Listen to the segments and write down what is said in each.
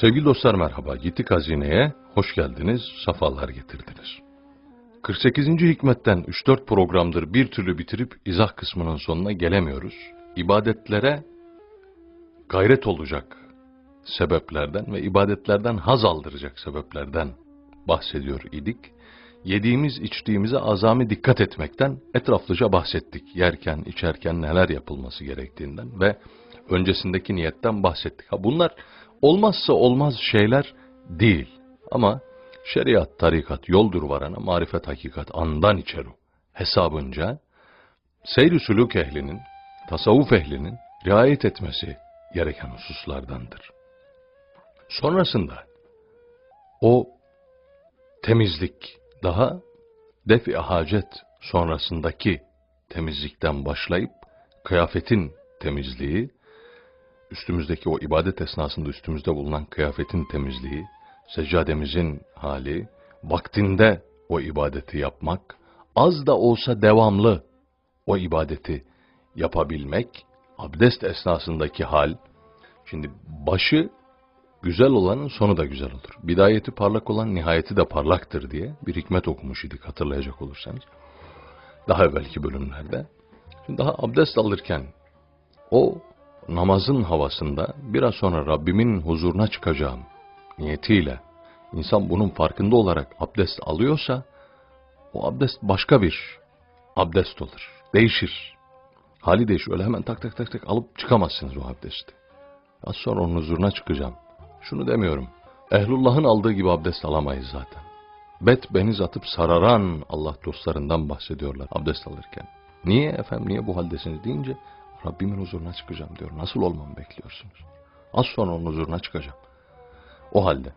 Sevgili dostlar merhaba. Gittik Hazine'ye. Hoş geldiniz. Safalar getirdiniz. 48. hikmetten 3-4 programdır bir türlü bitirip izah kısmının sonuna gelemiyoruz. İbadetlere gayret olacak sebeplerden ve ibadetlerden haz aldıracak sebeplerden bahsediyor idik. Yediğimiz içtiğimize azami dikkat etmekten etraflıca bahsettik. Yerken, içerken neler yapılması gerektiğinden ve öncesindeki niyetten bahsettik. Ha bunlar olmazsa olmaz şeyler değil. Ama şeriat, tarikat, yoldur varana, marifet, hakikat andan içer o. Hesabınca seyr-i sülük ehlinin, tasavvuf ehlinin riayet etmesi gereken hususlardandır. Sonrasında o temizlik daha def-i hacet sonrasındaki temizlikten başlayıp kıyafetin temizliği, üstümüzdeki o ibadet esnasında üstümüzde bulunan kıyafetin temizliği, seccademizin hali, vaktinde o ibadeti yapmak, az da olsa devamlı o ibadeti yapabilmek, abdest esnasındaki hal, şimdi başı güzel olanın sonu da güzel olur. Bidayeti parlak olan nihayeti de parlaktır diye bir hikmet okumuş idik hatırlayacak olursanız. Daha evvelki bölümlerde. Şimdi daha abdest alırken o namazın havasında biraz sonra Rabbimin huzuruna çıkacağım niyetiyle insan bunun farkında olarak abdest alıyorsa o abdest başka bir abdest olur. Değişir. Hali değişir. Öyle hemen tak tak tak tak alıp çıkamazsınız o abdesti. Az sonra onun huzuruna çıkacağım. Şunu demiyorum. Ehlullah'ın aldığı gibi abdest alamayız zaten. Bet beniz atıp sararan Allah dostlarından bahsediyorlar abdest alırken. Niye efendim niye bu haldesiniz deyince Rabbimin huzuruna çıkacağım diyor. Nasıl olmamı bekliyorsunuz? Az sonra onun huzuruna çıkacağım. O halde.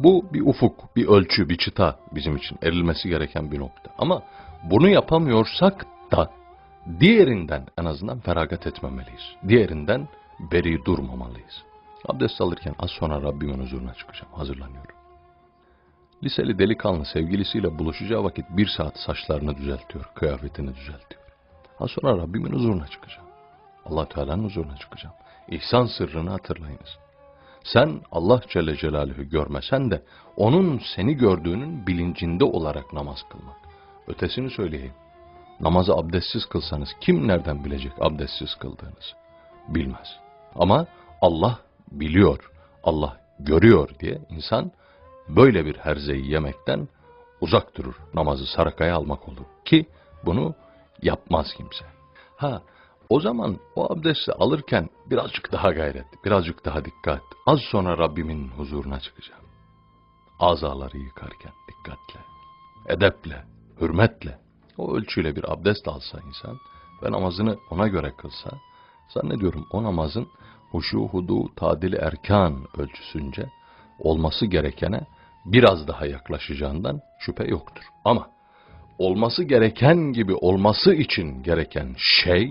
Bu bir ufuk, bir ölçü, bir çıta bizim için erilmesi gereken bir nokta. Ama bunu yapamıyorsak da diğerinden en azından feragat etmemeliyiz. Diğerinden beri durmamalıyız. Abdest alırken az sonra Rabbimin huzuruna çıkacağım. Hazırlanıyorum. Liseli delikanlı sevgilisiyle buluşacağı vakit bir saat saçlarını düzeltiyor, kıyafetini düzeltiyor. Az sonra Rabbimin huzuruna çıkacağım. Allah Teala'nın huzuruna çıkacağım. İhsan sırrını hatırlayınız. Sen Allah Celle Celaluhu görmesen de onun seni gördüğünün bilincinde olarak namaz kılmak. Ötesini söyleyeyim. Namazı abdestsiz kılsanız kim nereden bilecek abdestsiz kıldığınızı? Bilmez. Ama Allah biliyor, Allah görüyor diye insan böyle bir herzeyi yemekten uzak durur. Namazı sarakaya almak olur. Ki bunu yapmaz kimse. Ha o zaman o abdesti alırken birazcık daha gayret, birazcık daha dikkat. Az sonra Rabbimin huzuruna çıkacağım. Azaları yıkarken dikkatle, edeple, hürmetle, o ölçüyle bir abdest alsa insan ve namazını ona göre kılsa, zannediyorum o namazın huşu, hudu, tadili erkan ölçüsünce olması gerekene biraz daha yaklaşacağından şüphe yoktur. Ama olması gereken gibi olması için gereken şey,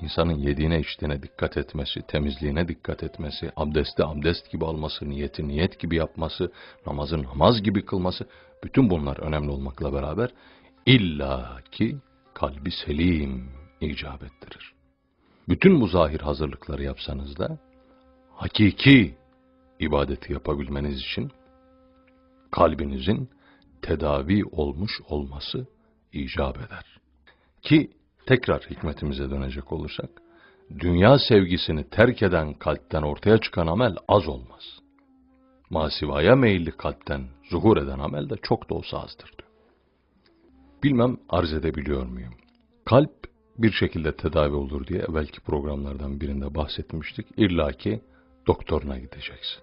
insanın yediğine içtiğine dikkat etmesi, temizliğine dikkat etmesi, abdesti abdest gibi alması, niyeti niyet gibi yapması, namazı namaz gibi kılması, bütün bunlar önemli olmakla beraber illa ki kalbi selim icap ettirir. Bütün bu zahir hazırlıkları yapsanız da hakiki ibadeti yapabilmeniz için kalbinizin tedavi olmuş olması icap eder. Ki tekrar hikmetimize dönecek olursak, dünya sevgisini terk eden kalpten ortaya çıkan amel az olmaz. Masivaya meyilli kalpten zuhur eden amel de çok da olsa azdır. Bilmem arz edebiliyor muyum? Kalp bir şekilde tedavi olur diye belki programlardan birinde bahsetmiştik. İlla ki doktoruna gideceksin.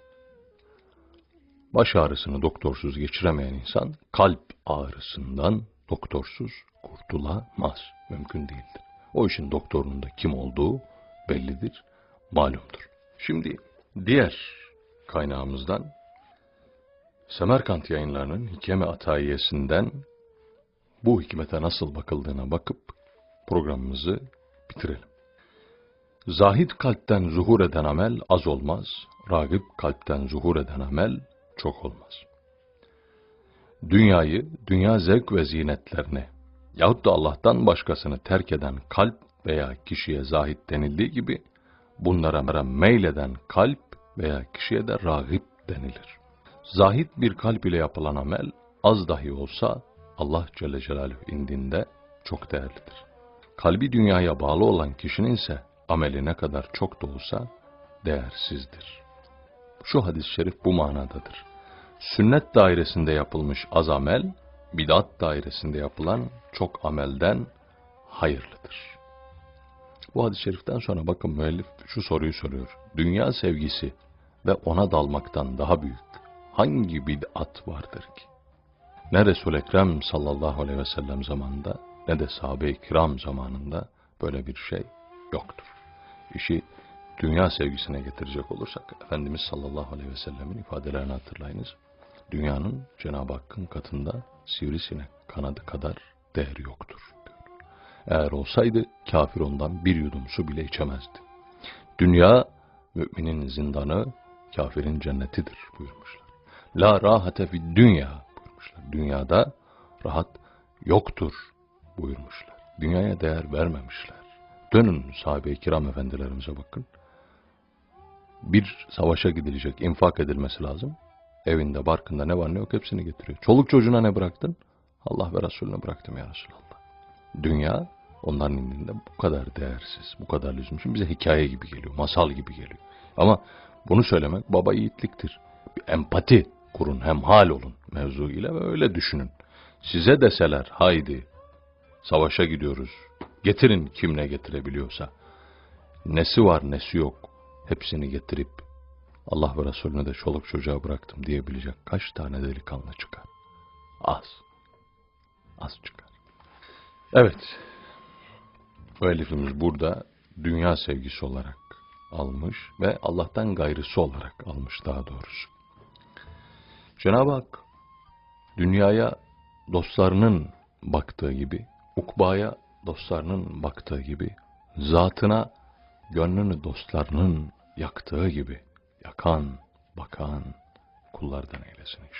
Baş ağrısını doktorsuz geçiremeyen insan kalp ağrısından doktorsuz kurtulamaz. Mümkün değildir. O işin doktorunun da kim olduğu bellidir, malumdur. Şimdi diğer kaynağımızdan Semerkant yayınlarının Hikeme Atayiyesinden bu hikmete nasıl bakıldığına bakıp programımızı bitirelim. Zahid kalpten zuhur eden amel az olmaz, ragip kalpten zuhur eden amel çok olmaz. Dünyayı, dünya zevk ve zinetlerini yahut da Allah'tan başkasını terk eden kalp veya kişiye zahid denildiği gibi bunlara meyleden kalp veya kişiye de rahip denilir. Zahit bir kalp ile yapılan amel az dahi olsa Allah Celle Celaluhu indinde çok değerlidir. Kalbi dünyaya bağlı olan kişinin ise ameli ne kadar çok da olsa değersizdir. Şu hadis-i şerif bu manadadır. Sünnet dairesinde yapılmış az amel, bidat dairesinde yapılan çok amelden hayırlıdır. Bu hadis-i şeriften sonra bakın müellif şu soruyu soruyor. Dünya sevgisi ve ona dalmaktan daha büyük hangi bid'at vardır ki? Ne Resul-i Ekrem sallallahu aleyhi ve sellem zamanında ne de sahabe-i kiram zamanında böyle bir şey yoktur. İşi dünya sevgisine getirecek olursak Efendimiz sallallahu aleyhi ve sellemin ifadelerini hatırlayınız. Dünyanın Cenab-ı Hakk'ın katında sivrisinek kanadı kadar değeri yoktur. Eğer olsaydı kafir ondan bir yudum su bile içemezdi. Dünya müminin zindanı, kafirin cennetidir buyurmuşlar. La rahate fid dünya buyurmuşlar. Dünyada rahat yoktur buyurmuşlar. Dünyaya değer vermemişler. Dönün sahabe-i kiram efendilerimize bakın. Bir savaşa gidilecek, infak edilmesi lazım. Evinde, barkında ne var ne yok hepsini getiriyor. Çoluk çocuğuna ne bıraktın? Allah ve Resulüne bıraktım ya Resulallah. Dünya onların indinde bu kadar değersiz, bu kadar lüzum. Şimdi bize hikaye gibi geliyor, masal gibi geliyor. Ama bunu söylemek baba yiğitliktir. Bir empati kurun, hemhal olun mevzu ile ve öyle düşünün. Size deseler haydi savaşa gidiyoruz, getirin kim ne getirebiliyorsa. Nesi var nesi yok hepsini getirip Allah ve Resulüne de çoluk çocuğa bıraktım diyebilecek kaç tane delikanlı çıkar? Az. Az çıkar. Evet. Bu elifimiz burada dünya sevgisi olarak almış ve Allah'tan gayrısı olarak almış daha doğrusu. Cenab-ı Hak dünyaya dostlarının baktığı gibi, ukbaya dostlarının baktığı gibi, zatına gönlünü dostlarının yaktığı gibi yakan, bakan kullardan eylesin inşallah.